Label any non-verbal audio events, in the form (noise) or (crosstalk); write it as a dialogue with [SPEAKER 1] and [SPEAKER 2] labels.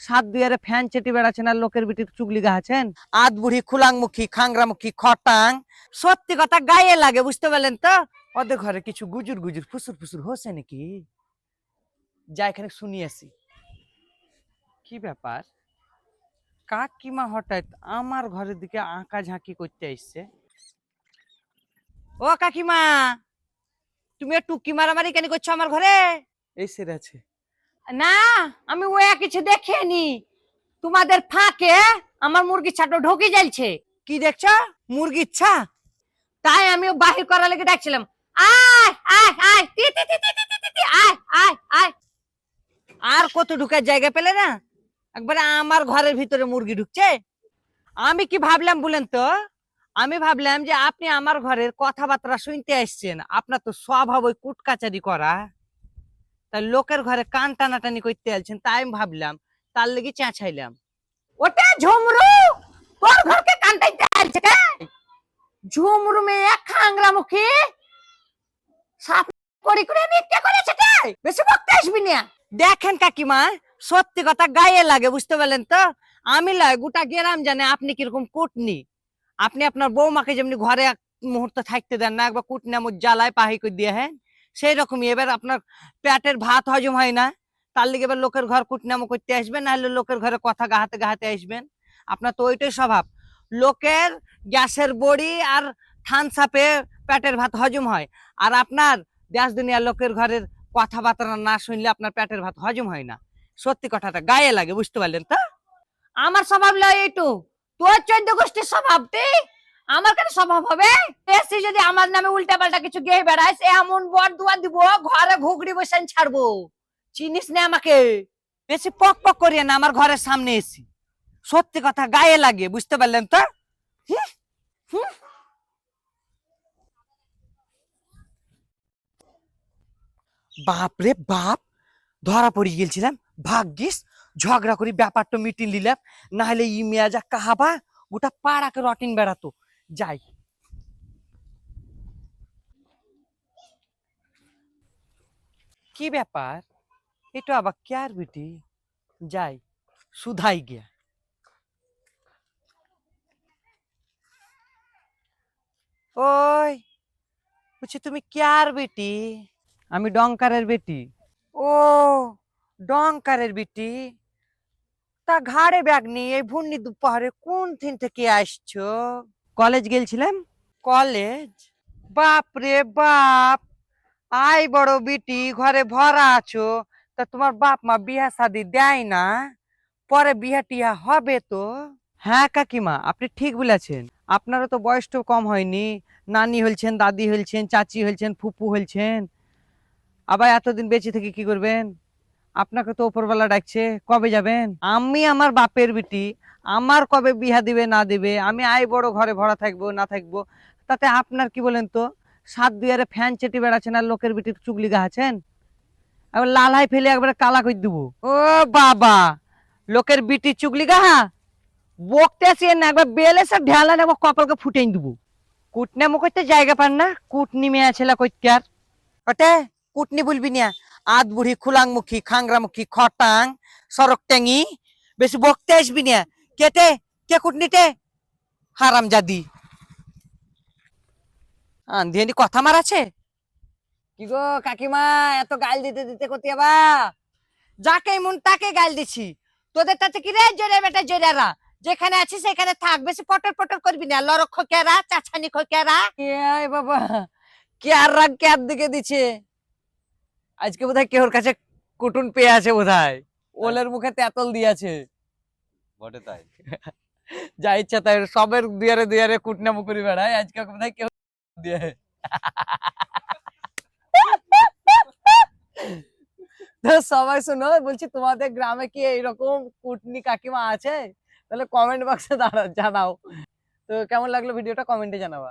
[SPEAKER 1] সাত দুয়ারে ফ্যান চেটি বেড়াচ্ছেন আর লোকের বিটির চুগলি গাহাছেন আদ বুড়ি খুলাংমুখী খাংরামুখী খটাং। সত্যি কথা গায়ে লাগে বুঝতে পারলেন তো? ওদের ঘরে কিছু গুজুর গুজুর ফুসুর ফুসুর হচ্ছে নাকি? যা এখানে শুনিয়েছি কি ব্যাপার? কাকিমা হঠাৎ আমার ঘরের দিকে আঁকা ঝাঁকি করতে আসছে? ও কাকিমা তুমি টুকি মারামারি কেন করছ আমার ঘরে? এই সেরে আছে।
[SPEAKER 2] না আমি ওয়া কিছু দেখিনি। তোমাদের ফাঁকে আমার মুরগি ছাটো ঢোকে যাইছে
[SPEAKER 1] কি দেখছ? মুরগি ইচ্ছা
[SPEAKER 2] তাই আমি বাহির করার লেগে ডাকছিলাম। আয় আয় আয় তি তি তি তি তি তি তি, তি, আয় আয় আয়।
[SPEAKER 1] আর কত ঢুকার জায়গা পেলে না? একবারে আমার ঘরের ভিতরে মুরগি ঢুকছে। আমি কি ভাবলাম বলেন তো? আমি ভাবলাম যে আপনি আমার ঘরের কথাবার্তা শুনতে আসছেন। আপনার তো স্বভাব ওই কুটকাচারি করা। তাই লোকের ঘরে কান টানাটানি করতে আলছেন, তাই আমি ভাবলাম, তার লেগে চেঁচাইলাম
[SPEAKER 2] ওটা ঝুমরু, তোর ঘরকে কান্টাইতে আলছে কে? ঝুমরু মেয়ে খাংরা মুখী সাপ করি করে মিথ্যে করেছে কে? বেশি বকতে আসবি না।
[SPEAKER 1] দেখেন কাকিমা, সত্যি কথা গায়ে লাগে, বুঝতে পারলেন তো? আমি লয় গোটা গ্রাম জানে আপনি কীরকম কুটনি। আপনি আপনার বৌমাকে যেমনি ঘরে এক মুহূর্ত থাকতে দেন না, একবার কুটনি আমার জ্বালায় পাহি করে দিয়ে হ্যাঁ? সেই রকমই। এবার আপনার পেটের ভাত হজম হয় না, তার লিগে এবার লোকের ঘর কুটনামো করতে আসবেন, নাহলে লোকের ঘরে কথা গাহাতে গাহাতে আসবেন। আপনার তো ওইটাই স্বভাব। লোকের গ্যাসের বড়ি আর থান সাপে পেটের ভাত হজম হয়। আর আপনার দেশ দুনিয়ার লোকের ঘরের কথাবার্তা না শুনলে আপনার পেটের ভাত হজম হয় না। সত্যি কথাটা গায়ে লাগে, বুঝতে পারলেন তো?
[SPEAKER 2] আমার স্বভাব লয় এইটু তোর চোদ্দ গোষ্ঠীর স্বভাব তুই আমার কেন স্বভাব হবে? এসি যদি আমার নামে উল্টা পাল্টা কিছু গেয়ে বেড়াইস এমন বর দুয়ার দিব, ঘরে ঘুগড়ি বসে ছাড়বো। চিনিস না আমাকে?
[SPEAKER 1] বেশি পক পক করিয়ে না, আমার ঘরের সামনে এসি। সত্যি কথা গায়ে লাগে বুঝতে পারলেন তো। বাপ রে বাপ, ধরা পড়ে গেছিলাম ভাগ্যিস, ঝগড়া করি ব্যাপারটা মিটিং নিলাম। না হলে ই মেয়া যা কাহাবা? গোটা পাড়াকে রটিন বেড়াতো। যাই। কি ব্যাপার? এটা আবার ক্যার বিটি? যাই সুধাই গিয়া। ওই বলছি তুমি ক্যার বেটি? আমি ডংকারের বেটি। ও ডংকারের বেটি? তা ঘাড়ে ব্যাগ নিয়ে এই ভুন্নি দুপারে কোন দিন থেকে আসছো? কলেজ গেলছিলাম? কলেজ? বাপ রে বাপ! আই বড় বিটি ঘরে ভরা আছো। তা তোমার বাপ মা বিয়া শাদি দেয় না? পরে বিয়া টিয়া হবে তো? হ্যাঁ কাকিমা আপনি ঠিক বলেছেন। আপনারও তো বয়সটা কম হয়নি। নানি হলছেন দাদি হলছেন চাচি হলছেন ফুপু হলছেন আবার এতদিন বেঁচে থেকে কি করবেন? আপনাকে তো ওপরবেলা ডাকছে, কবে যাবেন? আমি আমার বাপের বিটি, আমার কবে বিহা দিবে, না দিবে, আমি আই বড় ঘরে ভরা থাকব, না থাকব, তাতে আপনার কি বলেন তো? সাত দুয়ারে ফ্যান চেটি বেড়াচ্ছেন আর লোকের বিটির চুগলি গাহাছেন আবার লাল হাই ফেলে একবারে কালা করে দিব। ও বাবা, লোকের বিটি চুগলি গাহা? বকতে আসি না একবার বেলে সব ঢেলান একবার কপালকে ফুটেই দিব। কুটনামো করতে জায়গা পান না, কুটনি মেয়া ছেলে কইতে আর ওটে কুটনি বলবি না। আদ বুড়ি খুলাংমুখী, খাংরামুখী, খটাং সরক ট্যাঙি বেশি বকতে আসবি না। কেটে কে কুটনিতে হারাম জাদি। আন্ধিয়ানি কথা মারাছে কি গো কাকিমা, এত গাল দিতে দিতে কতি আবা? যাকে মন তাকে গাল দিছি। তোদের তাতে কি রে জোরে বেটা জোরেরা? যেখানে আছিস সেখানে থাক, বেশি পটর পটর করবি না। লড়ক খোকেরা চাছানি খোকেরা? বাবা কে আর রাগ কে দিকে দিছে। আজকে বোধহয় কেউর কাছে কুটুন পেয়ে আছে বোধহয়। ওলের মুখে তেতল দিয়েছে
[SPEAKER 3] বটে তাই। (laughs)
[SPEAKER 1] যা ইচ্ছা তাই সবের দুয়ারে দুয়ারে কুটনামো করে বেড়ায় আজকে বোধহয় কেউ দিয়ে। সবাই শোনো বলছি তোমাদের গ্রামে কি এইরকম কুটনি কাকিমা আছে? তাহলে কমেন্ট বক্সে জানাও। তো কেমন লাগল ভিডিওটা কমেন্টে জানাবা।